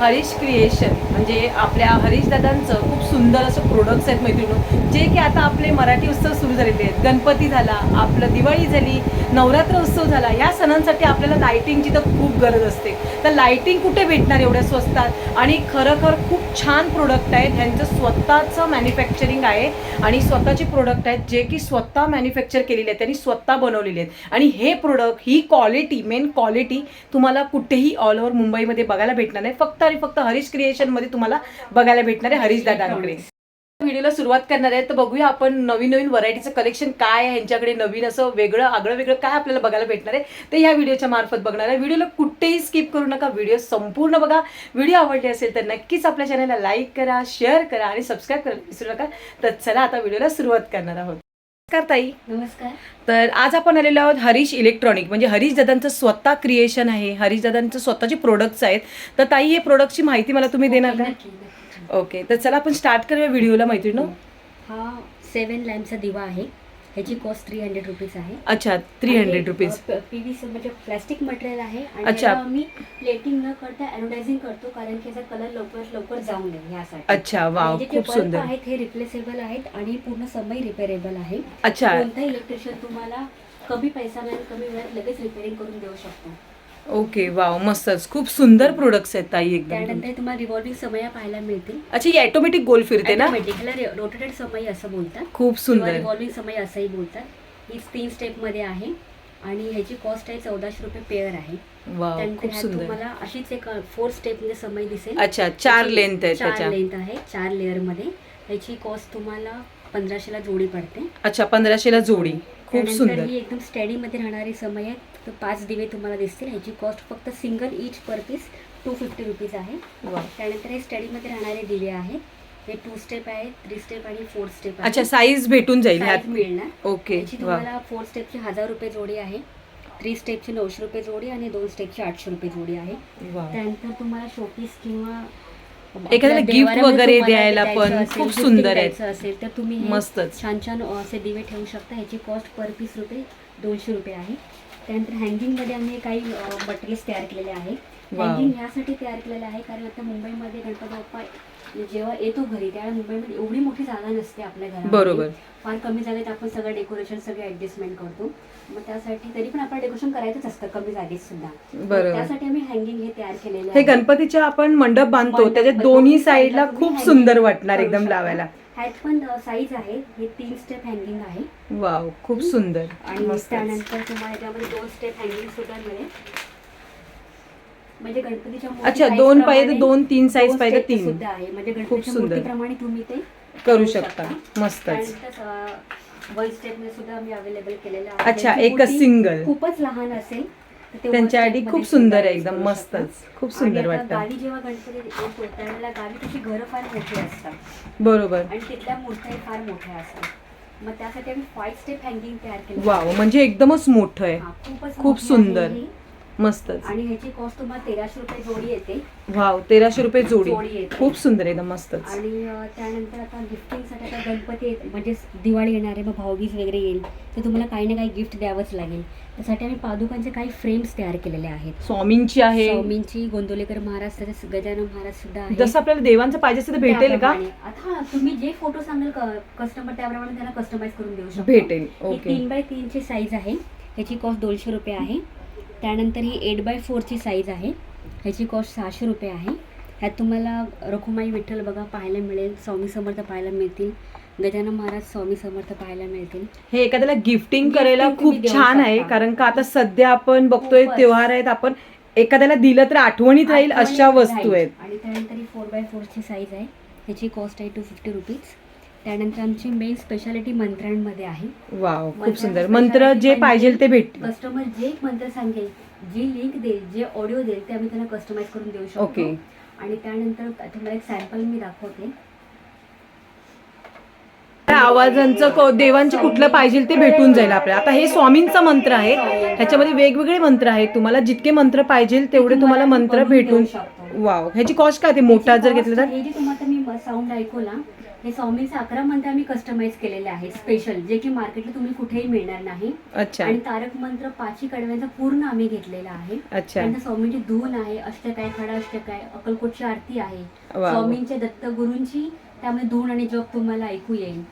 Harish creation म्हणजे आपल्या हरीश दादांचं खूप सुंदर असं प्रोडक्ट्स आहेत मैत्रिणी जे की आता आपले मराठी उत्सव सुरू झालेले आहेत. गणपती झाला आपलं दिवाळी झाली नवरात्र उत्सव झाला या सणांसाठी आपल्याला लाईटिंगची तर खूप गरज असते. तर लाईटिंग कुठे भेटणार एवढ्या स्वस्तात? आणि खरोखर खूप छान प्रोडक्ट आहेत. ह्यांचं स्वतःचं मॅन्युफॅक्चरिंग आहे. आणि स्वतःचे प्रोडक्ट आहेत जे की स्वतः मॅन्युफॅक्चर केलेले आहेत. त्यांनी स्वतः बनवलेले आहेत. आणि हे प्रोडक्ट ही क्वालिटी मेन क्वालिटी तुम्हाला कुठेही ऑल ओव्हर मुंबईमध्ये बघायला भेटणार नाही. फक्त आणि फक्त हरीश क्रिएशनमध्ये तुम्हाला बघायला भेटणार आहे. हरीश दादांकडे. व्हिडिओला सुरुवात करणार आहे तर बघूया आपण नवीन नवीन व्हरायटीचं कलेक्शन काय आहे ह्यांच्याकडे नवीन असं वेगळं आगळं वेगळं काय आपल्याला बघायला भेटणार आहे ते ह्या व्हिडिओच्या मार्फत बघणार आहे. व्हिडिओला कुठेही स्किप करू नका व्हिडिओ संपूर्ण बघा. व्हिडिओ आवडले असेल तर नक्कीच आपल्या चॅनलला लाईक करा शेअर करा आणि सबस्क्राईब करायला विसरू नका. तर चला आता व्हिडिओला सुरुवात करणार आहोत. नमस्कार ताई. नमस्कार. तर आज आपण आलेलो आहोत हरीश इलेक्ट्रॉनिक म्हणजे हरीश दादांचं स्वतः क्रिएशन आहे. हरीश दादांचं स्वतःचे प्रोडक्ट्स आहेत. तर ताई हे प्रोडक्टची माहिती मला तुम्ही देणार का? नक्की. ओके तर चला आपण स्टार्ट करूया व्हिडिओला मैत्रिणी. हा सेवन लॅम्पचा दिवा आहे. ह्याची कॉस्ट थ्री हंड्रेड रुपीज आहे. अच्छा थ्री हंड्रेड रुपीज पीव्हीसी म्हणजे प्लास्टिक मटेरियल आहे. आणि अच्छा. आम्ही प्लेटिंग न करता ॲडव्हर्टायझिंग करतो कारण की याचा कलर लवकर लवकर जाऊ नये यासाठी अच्छा वाव आणि जे खूप bulb सुंदर. आहेत हे रिप्लेसेबल आहेत आणि पूर्ण समय रिपेरेबल आहे. अच्छा. कोणताही इलेक्ट्रिशियन तुम्हाला कमी पैसा नाही कमी वेळात लगेच रिपेअरिंग करून देऊ शकतो. ओके वाव मस्तच. खूप सुंदर प्रोडक्ट्स आहेत ताई एकदम त्यानंतर तुम्हाला रिव्हॉल्विंग समय पाहायला मिळतील. अच्छा ही ऑटोमॅटिक गोल फिरते ना? रोटेटेड समय असं बोलतात. खूप किंवा सुंदर. रिव्हॉल्विंग समय असंही बोलतात. ही तीन स्टेपमध्ये आहे. आणि ह्याची कॉस्ट आहे चौदाशे रुपये पेअर आहे. वाव त्यानंतर खूप ह्यात सुंदर. तुम्हाला अशीच एक फोर स्टेपमध्ये समय दिसेल. अच्छा चार त्याची लेंथ आहे चार त्याच्या. लेंथ आहे चार लेअरमध्ये. ह्याची कॉस्ट तुम्हाला पंधराशेला जोडी पडते. अच्छा पंधराशेला जोडी. खूप त्यानंतर सुंदर. ही एकदम स्टडी मध्ये राहणारी समय आहे. तर पाच दिवे तुम्हाला दिसतील. ह्याची कॉस्ट फक्त single each per piece two fifty rupees आहे. त्यानंतर हे स्टडी मध्ये राहणारे दिवे आहेत. हे टू स्टेप आहे थ्री स्टेप आणि फोर स्टेप अच्छा साईज भेटून जाईल मिळणार. ओके तुम्हाला फोर स्टेपची हजार रुपये जोडी आहे. थ्री स्टेपची नऊशे रुपये जोडी आणि दोन स्टेपची आठशे रुपये जोडी आहे. त्यानंतर तुम्हाला शोपीस किंवा एखाद्याला देवाऱ्यामध्ये वगैरे द्यायला पण खूप सुंदर. द्यायचं असेल तर तुम्ही मस्तच. छान छान असे दिवे ठेवू शकता. ह्याची कॉस्ट पर पीस रुपये दोनशे रुपये आहे. त्यानंतर हँगिंगमध्ये आम्ही काही मटेरियल्स तयार केलेले आहे. हँगिंग यासाठी तयार केलेलं आहे कारण आता मुंबईमध्ये गणपती बाप्पा जेव्हा येतो घरी त्यावेळेला मुंबईमध्ये एवढी मोठी जागा नसते आपल्या घरात बरोबर. फार कमी जागेत आपण सगळं डेकोरेशन सगळे ऍडजस्टमेंट करतो. मग त्यासाठी तरी पण आपलं डेकोरेशन करायचंच असतं कमी जागेत सुद्धा. बरोबर. त्यासाठी आम्ही हँगिंग हे तयार केलेले हे गणपतीच्या आपण मंडप बांधतो त्याच्या दोन्ही साईडला खूप सुंदर वाटणार एकदम. लावायला. ह्यात पण साईज आहे. हे तीन स्टेप हँगिंग आहे. वाव खूप सुंदर. आणि. त्यानंतर तुम्हाला याच्यामध्ये दोन स्टेप हँगिंग सुद्धा मिळेल. म्हणजे गणपतीच्या अच्छा, दोन पाहिजे दोन, तीन दोन पाहिजे तीन. सुद्धा आहे. म्हणजे खूप गणपतीच्या सुंदर. मूर्तीप्रमाणे तुम्ही ते करू शकता. मस्तच. त्यानंतर वन स्टेप सुद्धा आम्ही अवेलेबल केलेलं आहे. अच्छा, एकच single. खूपच लहान असेल. तर ते one त्यांच्यासाठी step खूप सुंदर आहे एकदम. मस्तच खूप सुंदर वाटतं. गावी जेव्हा गणपती येतो त्यावेळेला गावी कशी घरं फार मोठी असतात. बरोबर. आणि तिथल्या मूर्त्याही फार मोठ्या असतात. मग त्यासाठी आम्ही फाईव्ह स्टेप हँगिंग तयार केलं. वाव म्हणजे एकदमच मोठं आहे. खूप सुंदर. मस्तच. आणि ह्याची कॉस्ट तुम्हाला तेराशे रुपये जोडी येते. वाव तेराशे रुपये जोडी जोडी. येते. खूप सुंदर आहे एकदम मस्तच. आणि अं, त्यानंतर आता गिफ्टिंगसाठी आता गणपती येत- म्हणजे दिवाळी येणार आहे मग भाऊबीज वगैरे येईल. तर तुम्हाला काही ना काही गिफ्ट द्यावंच लागेल. त्यासाठी आम्ही पादुकांचे काही फ्रेम्स तयार केलेले आहेत. स्वामींची आहे. स्वामींची गोंदवलेकर महाराज तसेच गजानन महाराज सुद्धा जसं आपल्याला देवांचं पाहिजे असेल तर भेटेल का? त्याप्रमाणे. आता हा, तुम्ही जे फोटो सांगाल कस्टमर त्याप्रमाणे त्यांना कस्टमाइज करून देऊ शकतो. भेटेल. ही ओके. तीन बाय तीनची साईज आहे. ह्याची कॉस्ट दोनशे रुपये आहे. त्यानंतर ही एट बाय फोरची साईज आहे. ह्याची कॉस्ट सहाशे रुपये आहे. ह्यात तुम्हाला रखुमाई विठ्ठल बघा पाहायला मिळेल स्वामी समर्थ पाहायला मिळतील. गजानन महाराज स्वामी समर्थ पाहायला मिळतील. हे एखाद्याला गिफ्टिंग करायला खूप छान आहे. कारण का आता सध्या आपण बघतोय. त्योहार आहेत आपण एखाद्याला दिलं तर आठवणीत राहील अशा वस्तू. आहेत. आणि त्यानंतर ही फोर बाय फोरची साईज आहे. ह्याची कॉस्ट आहे टू फिफ्टी रुपीज त्यानंतर आमची मेन स्पेशालिटी मंत्रांमध्ये आहे. वाव खूप सुंदर. मंत्र जे म्हणजे पाहिजे ते भेटतील. कस्टमर जे मंत्र सांगेल जी लिंक देईल जे ऑडिओ देईल ते आम्ही त्यांना कस्टमाइज करून देऊ शकतो. ओके. आणि त्यानंतर तुम्हाला एक सॅम्पल मी दाखवते. त्या आवाजांचं क- देवांचं कुठलं पाहिजे ते भेटून जाईल आपल्याला. आता हे स्वामींचा मंत्र आहे. ह्याच्यामध्ये वेगवेगळे मंत्र आहेत. तुम्हाला जितके मंत्र पाहिजे तेवढे तुम्हाला मंत्र भेटून. वाव. ह्याची कॉस्ट काय ते मोठा जर घेतलं तर? हे जे तुम्हाला मी साऊंड ऐकवला हे स्वामींचे अकरा मंत्र आम्ही कस्टमाइज केलेले आहेत स्पेशल जे की मार्केटला तुम्ही कुठेही मिळणार नाही. अच्छा. आणि तारक मंत्र पाची कडव्यांचा पूर्ण आम्ही घेतलेला आहे. अच्छा. त्यानंतर स्वामींची धून आहे अष्टकाय खडा अष्टकाय अक्कलकोटची आरती आहे. वा. स्वामींच्या दत्त धून आणि जप तुम्हाला ऐकू येईल.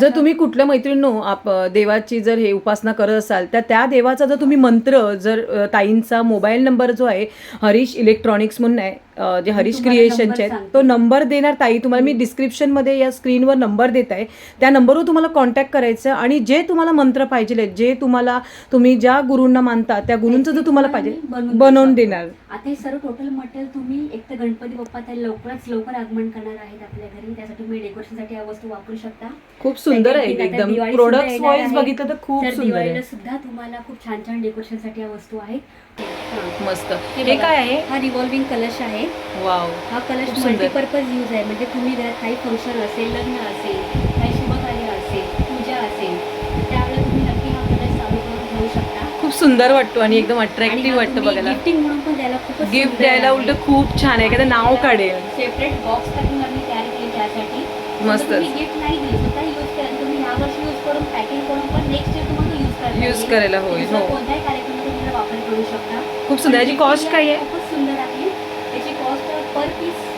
जर तुम्ही कुठल्या मैत्रिणींनो आप देवाची जर हे उपासना करत असाल तर त्या देवाचा जर तुम्ही मंत्र जर ताईंचा मोबाईल नंबर जो आहे हरीश इलेक्ट्रॉनिक्स म्हणून आहे जे हरीश क्रिएशनचे आहेत. तो नंबर देणार ताई तुम्हाला मी डिस्क्रिप्शनमध्ये या स्क्रीनवर नंबर देत आहे. त्या नंबरवर तुम्हाला कॉन्टॅक्ट करायचं आणि जे तुम्हाला मंत्र पाहिजे जे तुम्हाला तुम्ही ज्या गुरूंना मानता त्या गुरूंचं जर तुम्हाला पाहिजे बनवून देणार. आता हे सर्व टोटल मटेरियल तुम्ही एक तर गणपती बाप्पा त्या लवकरच लवकर आगमन करणार आहेत आपल्या घरी तुम्ही डेकोरेशनसाठी या वस्तू वापरू शकता. खूप सुंदर आहे. एकदम प्रोडक्ट वाईज. बघितलं तर खूप सुंदर आहे. सुद्धा तुम्हाला खूप छान छान डेकोरेशनसाठी या वस्तू आहेत. मस्त. हे. काय आहे? हा रिव्हॉल्विंग कलश आहे. वाव हा कलश. मल्टीपर्पज यूज आहे. म्हणजे तुम्ही घरात काही फंक्शन असेल लग्न असेल काही शुभकार्य असेल पूजा असेल त्यावेळेला तुम्ही नक्की हा कलश चालू करून घेऊ शकता. खूप सुंदर वाटतो आणि एकदम अट्रॅक्टिव्ह वाटतं बघायला. गिफ्टिंग म्हणून पण द्यायला खूपच गिफ्ट द्यायला उलट खूप छान आहे. एखादं नाव काढेल. सेपरेट बॉक्स पॅकिंग आम्ही तयार केली स्वतः यूज करायला होईल, हो. खूप सुंदर. याची कॉस्ट काय आहे खूपच सुंदर आहे. कॉस्ट पर पीस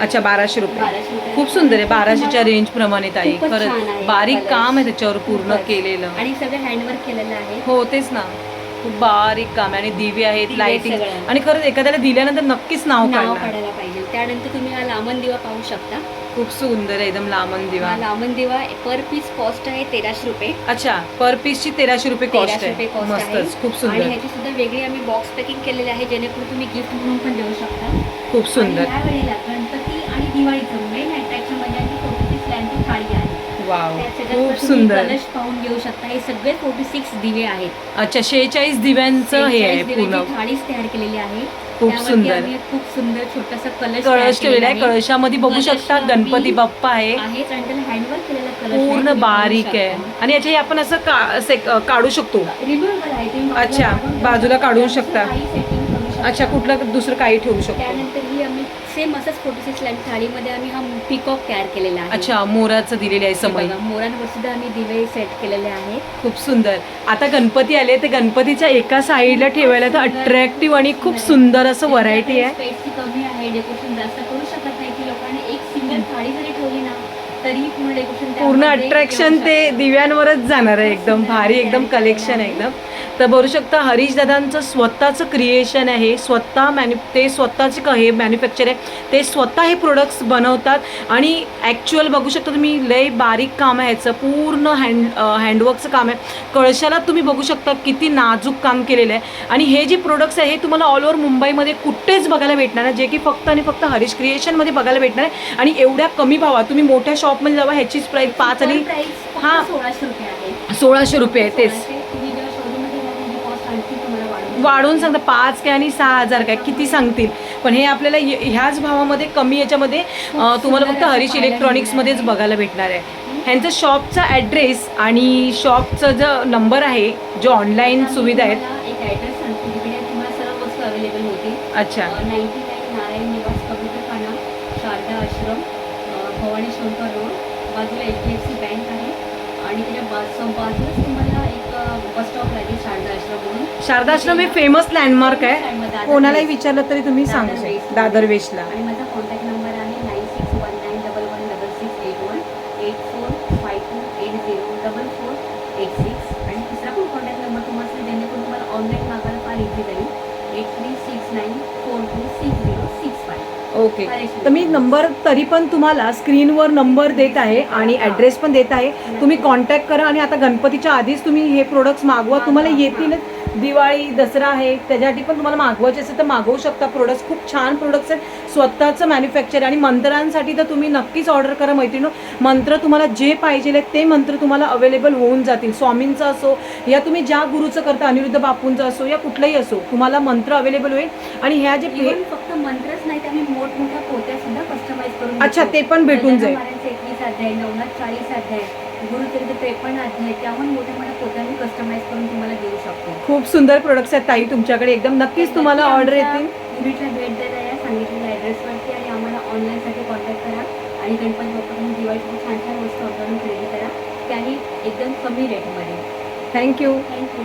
अच्छा बाराशे रुपये. खूप सुंदर आहे. बाराशेच्या रेंज प्रमाणे ताई खरंच बारीक. काम आहे त्याच्यावर पूर्ण. केलेलं. आणि सगळं हँडवर्क केलेलं आहे. हो तेच ना. खूप बारीक काम आहे. आणि दिवे आहेत लाइटिंग सगळं. आणि खरंच एखाद्याला दिल्यानंतर नक्कीच नाव नाव काढायला पाहिजे. त्यानंतर तुम्ही हा लामण दिवा पाहू शकता. खूप सुंदर आहे एकदम लामन दिवा. हा लामण दिवा पर पीस कॉस्ट आहे तेराशे रुपये. अच्छा पर पीसची तेराशे रुपये कॉस्ट तेराशे रुपये आहे. कॉस्ट आहे. मस्तच खूप आणि सुंदर. ह्याची सुद्धा वेगळी आम्ही बॉक्स पॅकिंग केलेली आहे जेणेकरून तुम्ही गिफ्ट म्हणून पण देऊ शकता. खूप सुंदर. आणि ह्या वेळेला गणपती आणि दिवाळीचं मेन अट्रॅक्शन म्हणजे आमची फोर्टी सिक्स लॅम्पची थाळी आहे वाव खूप सुंदर कलश पाहून घेऊ शकता हे सगळे फोर्टी सिक्स दिवे आहेत अच्छा शेहेचाळीस दिव्यांचं हे आहे 46 दिव्याची पूर्ण थाळीच तयार केलेली आहे खूप त्यावरती सुंदर. आम्ही एक खूप सुंदर छोटासा कलश कळश ठेवलेला आहे केलेला कळशामध्ये बघू शकता गणपती बाप्पा आहे आहेच आणि त्याला हँडवर्क केलेला कलश आहे. पूर्ण तुम्ही बारीक आहे शकता. आणि याचे आपण असं का काढू शकतो रिमूव्हेबल आहे तुम्ही बाजूला अच्छा, काढून बाजूला शकता. दुसरं शकता. काही setting करू शकता. अच्छा कुठलं दुसरं काही ठेवू शकतो त्यानंतर ही सेम असंच फोर्टी सिक्स लॅम्प थाळीमध्ये आम्ही हा पिकॉक तयार केलेला आहे. अच्छा मोराचं दिलेले आहे हे समय बघा, मोरांवर सुद्धा आम्ही दिवे सेट केलेले आहेत. खूप सुंदर. आता गणपती आले ते गणपतीच्या एका साईडला ठेवायला तर अट्रॅक्टिव्ह आणि खूप सुंदर असं व्हरायटी आहे. कमी आहे डेकोरेशन जास्त करू शकत नाही. की लोकांनी एक सिंगल थाळी जरी ठेवली ना तरी पूर्ण डेकोरेशन पूर्ण अट्रॅक्शन ते दिव्यांवरच जाणार आहे. एकदम भारी एकदम कलेक्शन आहे एकदम. तर बघू शकता हरीश दादांचं स्वतःचं क्रिएशन आहे. स्वतः मॅन्यु ते स्वतःचे क- हे मॅन्युफॅक्चर आहे. ते स्वतः हे प्रोडक्ट्स बनवतात. आणि ॲक्च्युअल बघू शकता तुम्ही लय बारीक काम आहे ह्याचं पूर्ण हँड हँडवर्कचं काम आहे. कळशाला तुम्ही बघू शकता किती नाजूक काम केलेलं आहे. आणि हे जे प्रोडक्ट्स आहे हे तुम्हाला ऑल ओव्हर मुंबईमध्ये कुठेच बघायला भेटणार आहे जे की फक्त आणि फक्त हरीश क्रिएशनमध्ये बघायला भेटणार आहे. आणि एवढ्या कमी भावात तुम्ही मोठ्या शॉपमध्ये जावा ह्याचीच प्राईस पाच आणि हा. सोळाशे रुपये आहे. सोळाशे रुपये आहे तेच सोळाशे. तुम्ही जेव्हा शोरूममध्ये जाल त्याची कॉस्ट आणखी तुम्हाला वाढून वाढवून सांगता पाच काय आणि सहा हजार काय किती सांगतील? पण हे आपल्याला ह्याच भावामध्ये कमी याच्यामध्ये तुम्हाला फक्त हरीश इलेक्ट्रॉनिक्समध्येच बघायला भेटणार आहे. ह्यांचं शॉपचा ॲड्रेस आणि शॉपचा जो नंबर आहे जो ऑनलाईन सुविधा आहेत. अच्छा. भवानी शंकर रोड बाजूला H D F C bank आहे. आणि त्याच्या बाजूलाच तुम्हाला शारदाश्रम हे फेमस लँडमार्क आहे. कोणालाही. विचारलं तरी तुम्ही सांगू दादर वेस्टला आणि माझा कॉन्टॅक्ट नंबर आहे nine six one nine double one double six eight one eight four five two eight zero double four eight six. आणि तिसरा पण कॉन्टॅक्ट नंबर तुम्हाला जेणेकरून तुम्हाला ऑनलाईन मागायला फार इझी जाईल eight three six nine four two six zero six five okay. तर मी नंबर तरी पण तुम्हाला स्क्रीनवर नंबर देत आहे आणि ॲड्रेस पण देत आहे. तुम्ही कॉन्टॅक्ट करा आणि आता गणपतीच्या आधीच तुम्ही हे प्रोडक्ट्स मागवा. तुम्हाला येतीलच. दिवाळी दसरा आहे त्याच्यासाठी पण तुम्हाला मागवायचे असेल तर मागवू शकता. प्रोडक्ट्स खूप छान प्रोडक्ट्स आहेत. स्वतःचं मॅन्युफॅक्चर आणि मंत्रांसाठी तर तुम्ही नक्कीच ऑर्डर करा मैत्रिणी. मंत्र तुम्हाला जे पाहिजे आहेत ते मंत्र तुम्हाला अवेलेबल होऊन जातील. स्वामींचं असो या तुम्ही ज्या गुरुचं करता अनिरुद्ध बापूंचं असो या कुठलंही असो तुम्हाला मंत्र अवेलेबल होईल. आणि ह्या जे फक्त मंत्रच नाही तर आम्ही मोठमोठ्या पोत्या सुद्धा कस्टमाइज करून अच्छा. ते पण भेटून जाईल. चाळीस अध्याय. गुरुचरित्र त्रेपन्न अध्याय त्याहून मोठ्या मोठ्या पोत्या आम्ही कस्टमाइज करून तुम्हाला देऊ शकतो. खूप सुंदर प्रोडक्ट्स आहेत ताई तुमच्याकडे. एकदम नक्कीच तुम्हाला ऑर्डर येतील. युनिटला भेट द्यायला या सांगितलेल्या ॲड्रेसवरती आणि आम्हाला ऑनलाईनसाठी कॉन्टॅक्ट करा. आणि गणपती बाप्पाकडून दिवाळीसाठी छान छान वस्तू आपल्याकडून खरेदी करा. त्याही एकदम कमी रेटमध्ये थँक्यू थँक्यू